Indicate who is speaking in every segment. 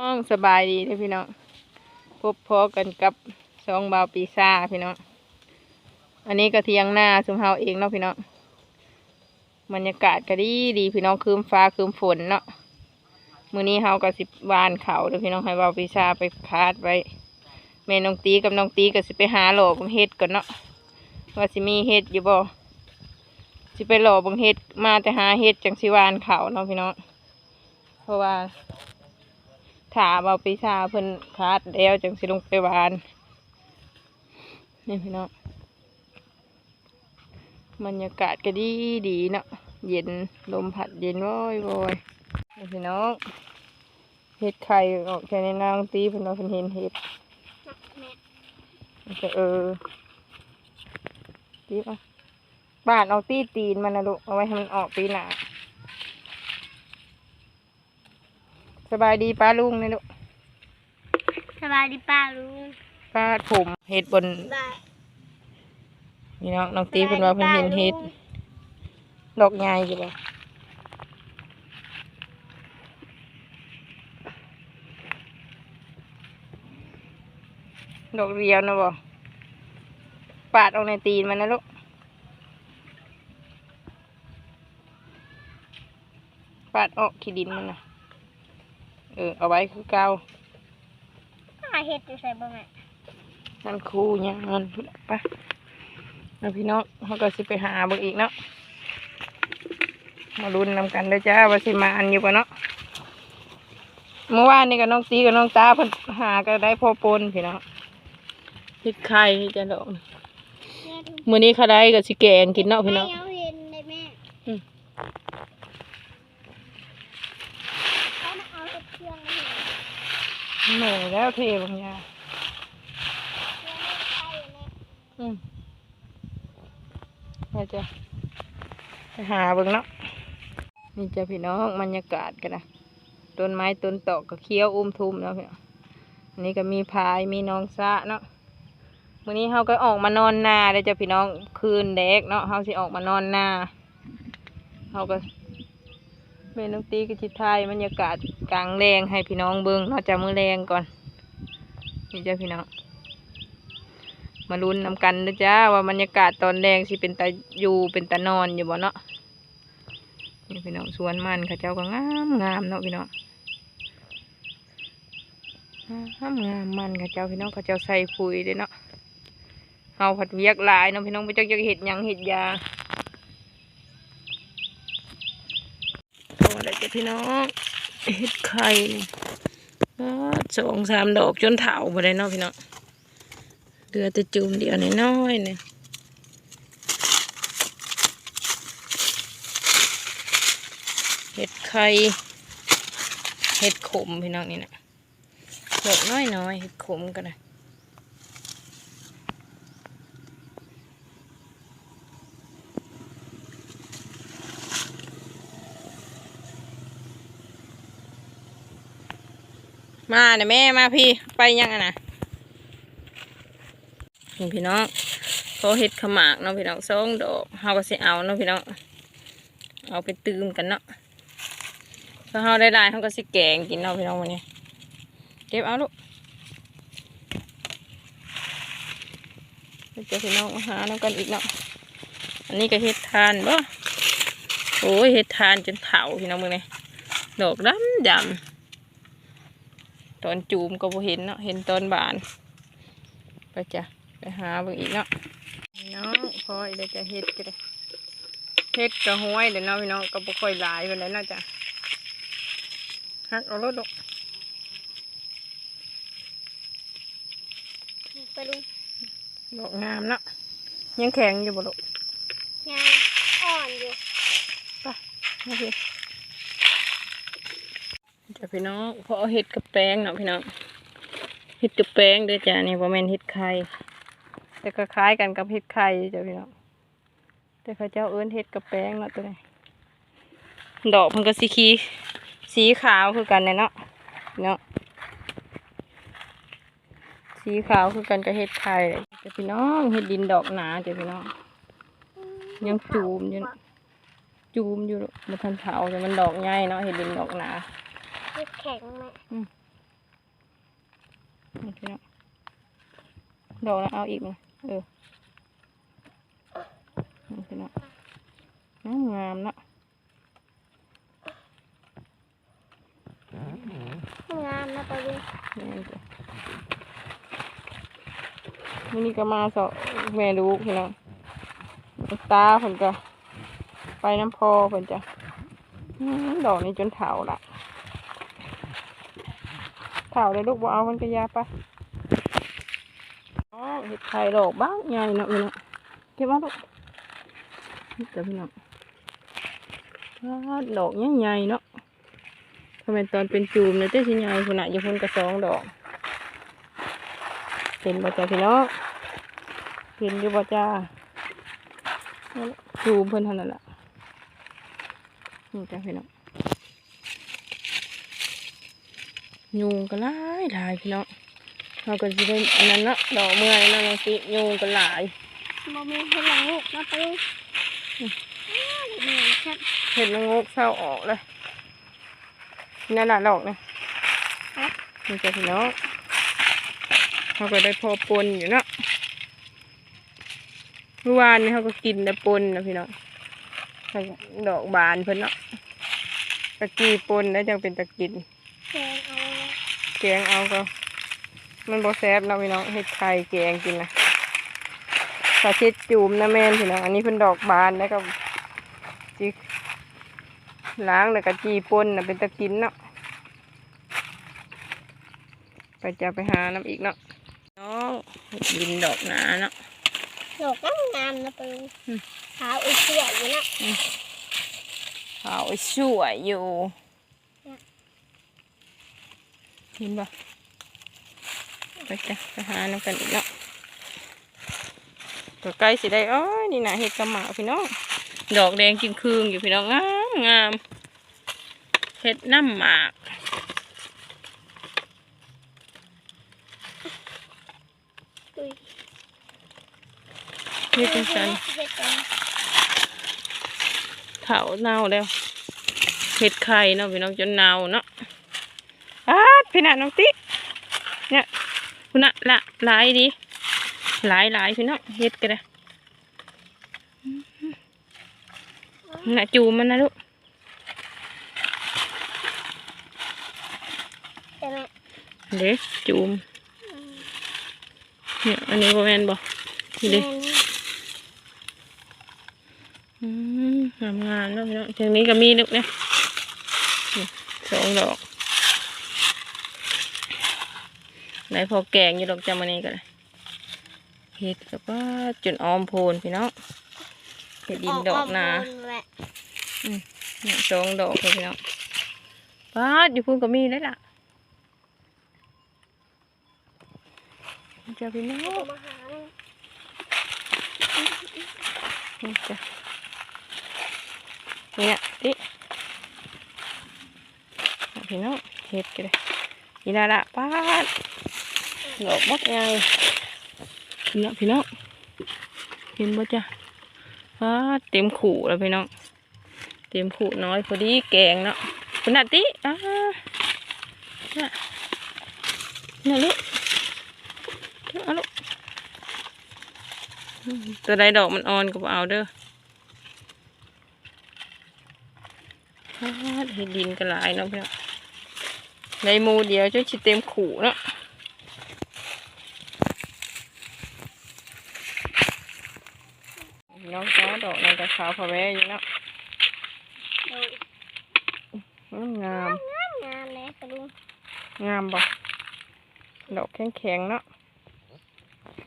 Speaker 1: น้องสบายดีเด้อพี่น้องพบพอกันกับสองบาวปีซ่าพี่น้องอันนี้ก็เทียงหน้าสุมเฮาเองเนาะพี่น้องบรรยากาศก็ดีดีพี่น้องคืมฟ้าคืมฝนเนาะมือนี้เฮาก็สิบวานเขาเด้อพี่น้องให้บาวปีซ่าไปคาดไว้แม่น้องตีกับน้องตีก็สิไปหาหล่อบังเฮ็ดก่อนเนาะว่าสิมีเฮ็ดอยู่บ่สิไปหล่อบังเฮ็ดมาแต่หาเฮ็ดจังสิวานเขาเนาะพี่น้องเพราะว่า ถาเอาปีชาเพิ่นคาดแล้วจังสิลงไปหวานนี่พี่น้องบรรยากาศก็ดีดีเนาะเย็นลมพัดเย็นว้ยว้ยนี่พี่น้องเห็ดไข่ออกแค่ในนางตีเพิ่นว่าเพิ่นเห็นเห็ดมันก็เออตีมาบ้านเอาตีตีนมันนะลูกเอาไว้ให้มันออกปีหนา สบายดีป้าลุงนี่ลูก
Speaker 2: สบายดีป้าลุง
Speaker 1: ป้าผมเห็ดบน
Speaker 2: บาย
Speaker 1: นี่น้องน้องตีเพิ่นว่าเพิ่นเห็นเห็ดดอกใหญ่อยู่บ่ดอกเรียวนะบ่ปาดออกในตีนมันนะลูกปาดออกขี้ดินมันนะ เออเอาไว้คือเก่า
Speaker 2: หาเห็ดอยู่ใส่บ่แม่
Speaker 1: นั่นครูยังนั่นไปแล้วพี่น้องเขาก็สิไปหาเบิ่งอีกเนาะมาลุ้นนำกันเด้อจ้าว่าสิมาอันอยู่ปะเนาะเมื่อวานนี่กับน้องตีกับน้องตาเพิ่นหาก็ได้พอปนพี่น้องพริกไข่จะดอก
Speaker 2: แม่ทุก
Speaker 1: มื้อนี้เขาได้ก็สิแกงกินเนาะพี่น้อง
Speaker 2: แม่เอาเห็นได้แม่
Speaker 1: อืม
Speaker 2: เอามาเอาเห็ดเครื่องมาเห็น
Speaker 1: เหนื่อยแล้วเทบางอยาง
Speaker 2: เครื่องไม่ใช่แม่
Speaker 1: อืมไปจ้ะไปหาเบิ่งเนาะนี่จะพี่น้องบรรยากาศกันนะต้นไม้ต้นตอกก็เคี้ยวอุ้มทุ่มเนาะพี่น้องอันนี้ก็มีพายมีน้องซะเนาะมื้อนี้เฮาก็ออกมานอนนาเลยจ้ะพี่น้องคืนแดกเนาะเฮาสิออกมานอนนาเฮาก็ เมนูตีกับจิตไทยบรรยากาศกลางแรงให้พี่น้องเบิ่งนาะจากมือแรงก่อนนี่จ้ะพี่น้องมาลุ้นนำกันนะจ้าว่าบรรยากาศตอนแดงสิเป็นตาอยู่เป็นตานอนอยู่บ่เนาะนี่พี่น้องสวนมันเขาเจ้าก็งามงามเนาะพี่น้องงามงามมันเขาเจ้าพี่น้องเขาเจ้าใส่ปุ๋ยเด้เนาะเฮาผัดเวียกหลายเนาะพี่น้องไปจักจักเห็ดยังเห็ดยา โอ้ได้จ้ะพี่น้องเห็ดไข่สองสามดอกจนเถาบ่ได้เนาะพี่น้องเหลือแต่จุ่มเดียวน้อยๆเนี่ยเห็ดไข่เห็ดขมพี่น้องนี่นะดอกน้อยๆเห็ดขมกันนะ มาเนี่ยแม่มาพี่ไปยังอะนะนี่พี่น้องเขาเห็ดขมากเนาะพี่น้องสองดอกเฮาก็สิเอาเนาะพี่น้องเอาไปตืมกันเนาะถ้าเฮาได้ลายเฮาก็สิแกงกินเนาะพี่น้องวันนี้เก็บเอาลูกเดี๋ยวพี่น้องหาน้ำกันอีกเนาะอันนี้ก็เห็ดทานบ่โอ้ยเห็ดทานจนเถาพี่น้องมึงเนี่ยดอกดำดำ ตอนจูมก็บ่เห็นเนาะเห็นตอนบานไปจ้ะไปหาเบิ่งอีกเนาะพี่น้องพออีกแล้วจะเฮ็ดก็ได้เฮ็ดกระห้วยเดี๋ยวเนาะพี่น้องก็บ่ค่อยหลายปานใดเนาะจ้ะฮักเอารถดอก
Speaker 2: ไปลุง
Speaker 1: ดอกงามเนาะยังแข็งอยู่บ่ลูก
Speaker 2: ยางอ่อนอยู่
Speaker 1: มาพี่จ้ะ พี่น้องพอเอาเฮ็ดกับแป้งเนาะพี่น้องเฮ็ดกับแป้งเด้อจ้ะนี่บ่แม่นเฮ็ดไข่แต่ก็คล้ายกันกับเฮ็ดไข่จ้ะพี่น้องแต่เขาเจ้าเอิ้นเฮ็ดกับแป้งเนาะตัวนี้ดอกมันก็สีขีสีขาวคือกันเนี่ยเนาะเนาะสีขาวคือกันกับเฮ็ดไข่เจ้ะพี่น้องเฮ็ดดินดอกหนาจ้ะพี่น้องยังจูมอยู่จูมอยู่มันทันเผาแต่มันดอกใหญ่เนาะเห็ดดินดอกหนา
Speaker 2: แข็งแม่
Speaker 1: พี่น้องดอกแล้วเอาอีกมาเออนี่พี่น้องงามงามๆเนาะ
Speaker 2: งามนะปะลุง
Speaker 1: นี่จ้ะวันนี้ก็มาสอบแม่ลูกพี่น้องตาเพิ่นก็ไปน้ำพอเพิ่นจ้ะอื้อดอกนี้จนเถาละ เถาเลยลูกบ่เอามันก็ยาไปอ๋อเห็ดไข่ดอกบ้างใหญ่เนาะพี่น้องเก็บมาลูกนี่จ้ะพี่น้องว้าดอกใหญ่ๆเนาะทำไมตอนเป็นจูมเนี่ยเต้สิใหญ่คนน่ะอยู่พุ่นกระสองดอกเห็นบ่จ้าพี่น้องเห็นอยู่บ่จ้าจูมเพิ่นเท่านั้นแหละนี่จ้าพี่น้อง ยุงก็หลายหลายพี่น้องเราก็สิได้อันนั้นเนาะดอกเมื่อยเนาะน้องสิยุงก็หลาย
Speaker 2: บ่มีให้หลังลูกนะปะลุงอ้าวเหนื่อยครับ
Speaker 1: เห็ดละงกเศร้าออกเลยนั่นแหละดอกเนี่ยนี่จ้าพี่น้องเขาก็ได้พอปนอยู่เนาะเมื่อวานนี้เขาก็กินแต่ปนนะพี่น้องแล้วก็ดอกบานเพิ่นเนาะตะกี้ปนแล้วจังเป็นตะกิน
Speaker 2: แกงเอาละ
Speaker 1: แกงเอาก็ มันบ่แซ่บเนาะพี่น้องเฮ็ดไข่แกงกินนะปลาเช็ดจูมนะแม่นพี่น้องอันนี้เพิ่นดอกบานแล้วก็จิกล้างแล้วก็จีปนน่ะเป็นตะกินเนาะไปจะไปหาน้ำอีกเนาะน้องดินดอกหนาเนาะ
Speaker 2: ดอกงามๆนะปะลุง
Speaker 1: อืม
Speaker 2: ขาวอุ้ยเสียอยู่นะ
Speaker 1: ขาวสวยอยู่ เห็นปะไปจ้ะไปหาน้ำกันอีกเนาะก็ใกล้สิได้อ้อยนี่นะเห็ดกระหมาพี่น้องดอกแดงกินคืงอยู่พี่น้องงามงามเห็ดน้ำหมาก
Speaker 2: อุ้ย
Speaker 1: เห็ดจังสัน
Speaker 2: เฮ็ดจัง
Speaker 1: เถาเน่าแล้วเห็ดไข่เนาะพี่น้องจนเน่าเนาะอาด พี่น่ะน้องติ๊เนี่ยคุณน่ะละหลายดีหลายหลายพี่น้องเห็ดกันเลยน่ะจูมันนะลูก
Speaker 2: ใช่ไหม
Speaker 1: เด็กจูมเนี่ยอันนี้บ่แมนบ่นี่เด็
Speaker 2: แม่น
Speaker 1: อืมงามงามเนาะพี่น้องทางนี้ก็มีลูกเนี่ยสองดอก ไหนพอแกงอยู่ดอกจำมันนี้ก็เลยเห็ดกับว่าจนออมโพนพี่น้องเห็ดดินดอกนา
Speaker 2: บนแหละ
Speaker 1: เนี่ยสองดอกเลยพี่น้องป้าดอยู่พุ่นก็มีได้ล่ะเจ้าพี่น้อง
Speaker 2: เอามาหาเลย
Speaker 1: นี่จ้ะเนี่ยติเอาพี่น้องเห็ดกันเลยนี่ละละป้า ดอกบักใหญ่นี่ละพี่น้องเห็นบ่จ้ะป้าเต็มขู่แล้วพี่น้องเต็มขู่น้อยพอดีแกงเนาะคุณนาติอ่าน่ะน่ะลูกเอาลูกตัวใดดอกมันอ่อนก็บ่เอาเด้อฮาดเห็ดดินก็หลายเนาะพี่น้องในมูเดียวจะชิเต็มขู่เนาะพี่น้องจ้าดอกในกระ ขาวพะแวอยู่เนาะ
Speaker 2: ดู
Speaker 1: งาม
Speaker 2: งามงามเลยปะลุง
Speaker 1: งามบ่ดอกแข็งแข็งๆเนาะ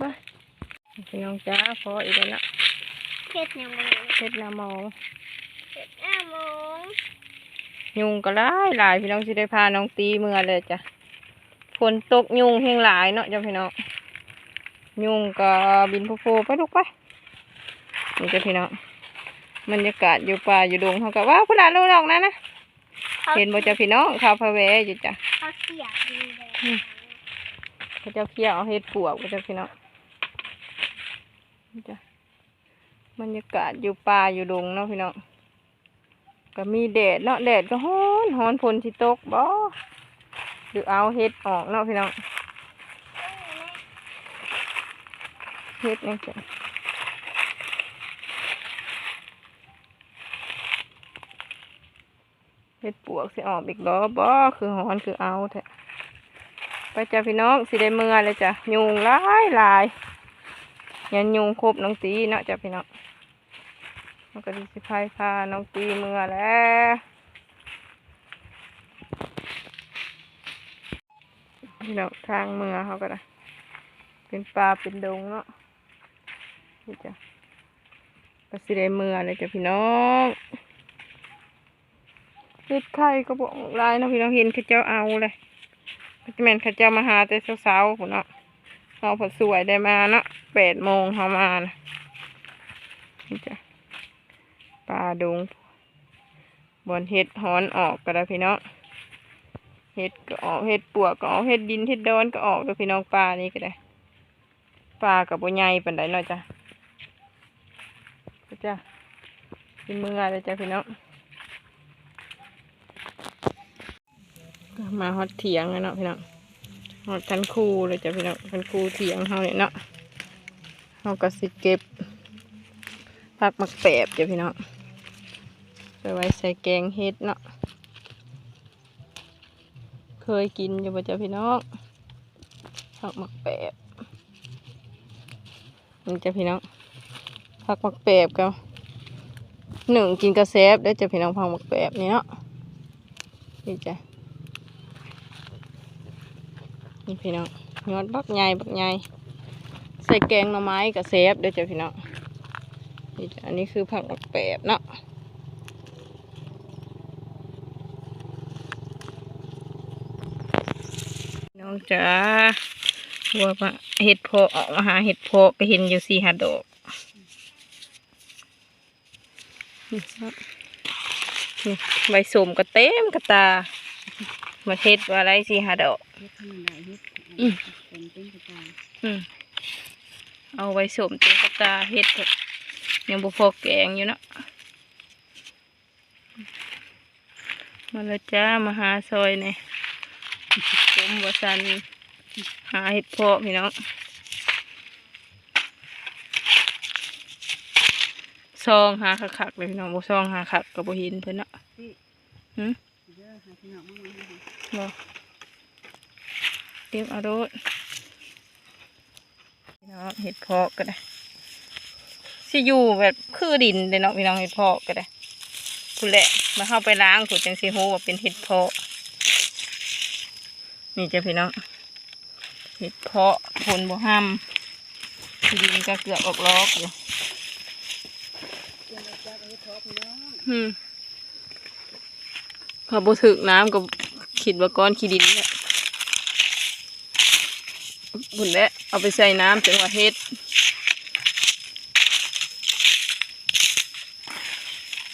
Speaker 1: มาพี่น้องจ้าพออีกแล้วเนาะ
Speaker 2: เฮ็ดยังบ่รู้
Speaker 1: เฮ็ดหน้ามอง
Speaker 2: เฮ็ดอ้ามง
Speaker 1: ยุงก็หลายหลายพี่น้องสิได้พาน้องตีเมื่อเลยจ้ะฝนตกยุงแห่งหลายเนาะจ้ะพี่น้องยุงก็บินโผล่ๆไปลูกไปนี่จ้ะพี่น้อง บรรยากาศอยู่ป่าอยู่ดงเขาก็ว่าพุ่นละลูกดอกนะนะเห็นบ่จ้ะพี่น้องข้าวพะแวอยู่จ้ะ
Speaker 2: เขาเสียดีเลย
Speaker 1: อืมเขาเจ้าเคี่ยวเอาเห็ดปวกจ้ะพี่น้องนี่จ้ะบรรยากาศอยู่ป่าอยู่ดงเนาะพี่น้องก็มีแดดเนาะแดดก็ฮ้อนฮ้อนฝนที่ตกบ่หรือเอาเห็ดออกเนาะพี่น้องเฮ็ดนี่จ้ะ เฮ็ดปวกสิออกอีกบ่บ่คือหอนคือเอาแท้ไปจ้ะพี่น้องสิได้เมื่อเลยจ้ะยุงหลายหลายยันยุงครบน้องตีเนาะจ้ะพี่น้องมันก็สิพายพาน้องตีเมื่อแล้วพี่น้องทางเมื่อเขาก็ได้เป็นปลาเป็นดงเนาะนี่จ้ะปสิได้เมื่อเลยจ้ะพี่น้อง เฮ็ดไข่ก็บอกลายนะพี่น้องเห็นข้าเจ้าเอาเลยก็แม่นข้าเจ้ามาหาแต่เช้าๆพุ่นเนาะเราผดสวยได้มาเนาะแปดโมงเขามานะนี่จ้ะปลาดงบอนเห็ดหอนออกก็ได้พี่น้องเห็ดก็ออกเห็ดปวกก็ออกเห็ดดินเห็ดดอนก็ออกเลยพี่น้องปลานี่ก็ได้ปลากับบัใหญ่ปานใดเนาะจ้ะจ้ะเป็นมืออะไรจ้ะพี่น้อง มาฮอดเถียงแล้วเนาะพี่น้องฮอดคันคูเลยจ้ะพี่น้องคันคูเถียงเฮาเนี่ยเนาะเฮาก็สิเก็บผักมักแปบจ้ะพี่น้องไปไว้ใส่แกงเฮ็ดเนาะเคยกินอยู่ป่ะจ้ะพี่น้องผักมักแปบนี่จ้ะพี่น้องผักมักแปบก็หนึ่งกินกระแซบได้จ้ะพี่น้องผักมักแปบนี่เนาะนี่จ้ะ นี่พี่น้องยอดบักใหญ่บักใหญ่ใส่แกงหน่อไม้กระแซบได้อจ้ะพี่น้องนี่อันนี้คือผักมักแปบเนาะน้องจ๋าว่าว่าเห็ดเพออกมาหาเห็ดเพาะก็เห็นอยู่สี่หาดอกนี่ครับนี่ใบสมก็เต็มกระตา มาเห็ดว่าอะไรสี่หาดอก
Speaker 2: เฮ็ดขนมได้เฮ็ด
Speaker 1: อืม
Speaker 2: เป็นเป็นกระจาย
Speaker 1: อืมเอาใบสมเต็มกระตาเห็ดก็ยังบ่พอแกงอยู่เนาะมาแล้วจ้ามาหาซอยเนี่ยสมวสันหาเห็ดเพาะพี่น้องซองหาคักๆเลยพี่น้องบ่ซองหาคักก็บ่เห็นเพิ่นเนาะ
Speaker 2: เด้อหาพี่น้องมาเลยนะคะ
Speaker 1: บ่เก็บเอาโดดพี่น้องเห็ดเพาะก็ได้สิอยู่แบบคือดินเด้เนาะพี่น้องเห็ดเพาะก็ได้พุ่นแหละมาเข้าไปล้างพุ่นจังสิฮู้ว่าเป็นเห็ดเพาะนี่จ้ะพี่น้องเห็ดเพาะผลบ่ห้ำดินก็เกือบออกลอกอยู่
Speaker 2: เตรียมเอาจักเอาเฮ็ดทอดพี่น้อง
Speaker 1: อืม พอบ่ถึกน้ำก็คิดว่าก้อนขี้ดินเนี่ยบุญแล้วเอาไปใส่น้ำจังว่าเฮ็ด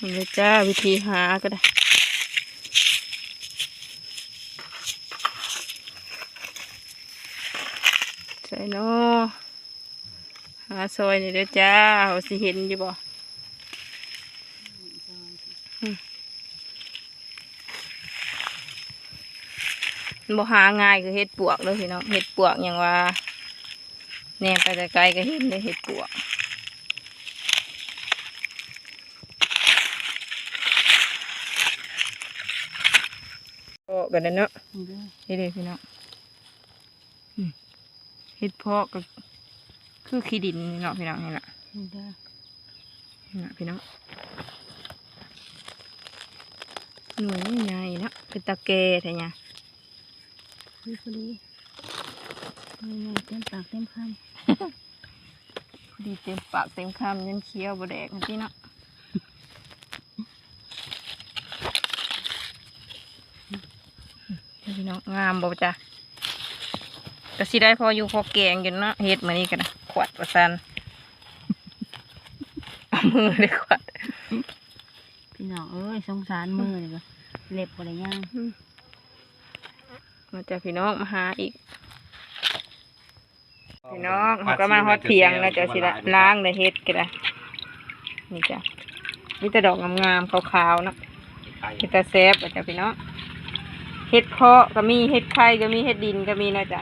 Speaker 1: นี่เลยจ้าวิธีหาก็ได้ใส่เนาะหาซอยนี่เด้อจ้าเขาสิเห็นอยู่บ่ บ่หาง่ายคือเห็ดปวกเลยพี่น้องเห็ดปวกอย่างว่าแนมไปไกลๆก็เห็นเลยเห็ดปวกโอ้กันเนาะ
Speaker 2: เด้อ
Speaker 1: นี่เลยพี่น้องเห็ดพาะก็คือขี้ดินเนาะพี่น้องนี่แหละ
Speaker 2: เด้อ
Speaker 1: นี่ล่ะพี่น้องหนูใหญ่เนาะเป็นตะแกแต่เนี่ย
Speaker 2: คือพอดีง่ายๆเต็มปากเต็มค
Speaker 1: พอดีเต็มปากเต็มคำยันเคี้ยวบแดกนะพี่เนาะพี่น้องงามบ่จ้ะก็สิได้พออยู่พอแกงอยู่เนาะเฮ็ดมานี่กันนะขวัดประสันเอามือเลยขวัดำ
Speaker 2: พี่น้องเอ้ยสงสารมือเลยก็เล็บบ่ได้ย่าง
Speaker 1: มาจ้ะพี่น้องมาหาอีก พี่น้องเขาก็มาฮอดเถียงแล้วจ้ะสิละล้างในเฮ็ดกันนะนี่จ้ะนี่แต่ดอกงามๆขาวๆเนาะเห็ดตาแซบอะจ้ะพี่น้องเห็ดเพาะก็มีเห็ดไข่ก็มีเห็ดดินก็มีนะจ๊ะ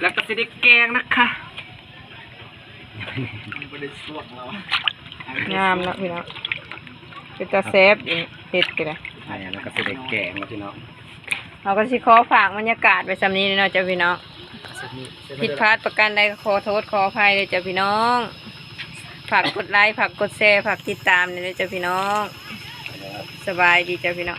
Speaker 3: แล้วก็จะได้แกงนะคะ
Speaker 1: งามเนาะพี่น้อง เป็นตาแซบอีกเฮ็ดกันนะ
Speaker 3: อ่าแล้วก็จะได้แกงแล้วพี่น้อง
Speaker 1: เราก็สิขอฝากบรรยากาศไปสำนี้เนาะจ้ะพี่น้องผิดพลาดประการใดก็ขอโทษขออภัยเลยจ้ะพี่น้องฝากกดไลค์ฝากกดแชร์ฝากติดตามเลยจ้ะพี่น้อง สบายดีจ้ะพี่น้อง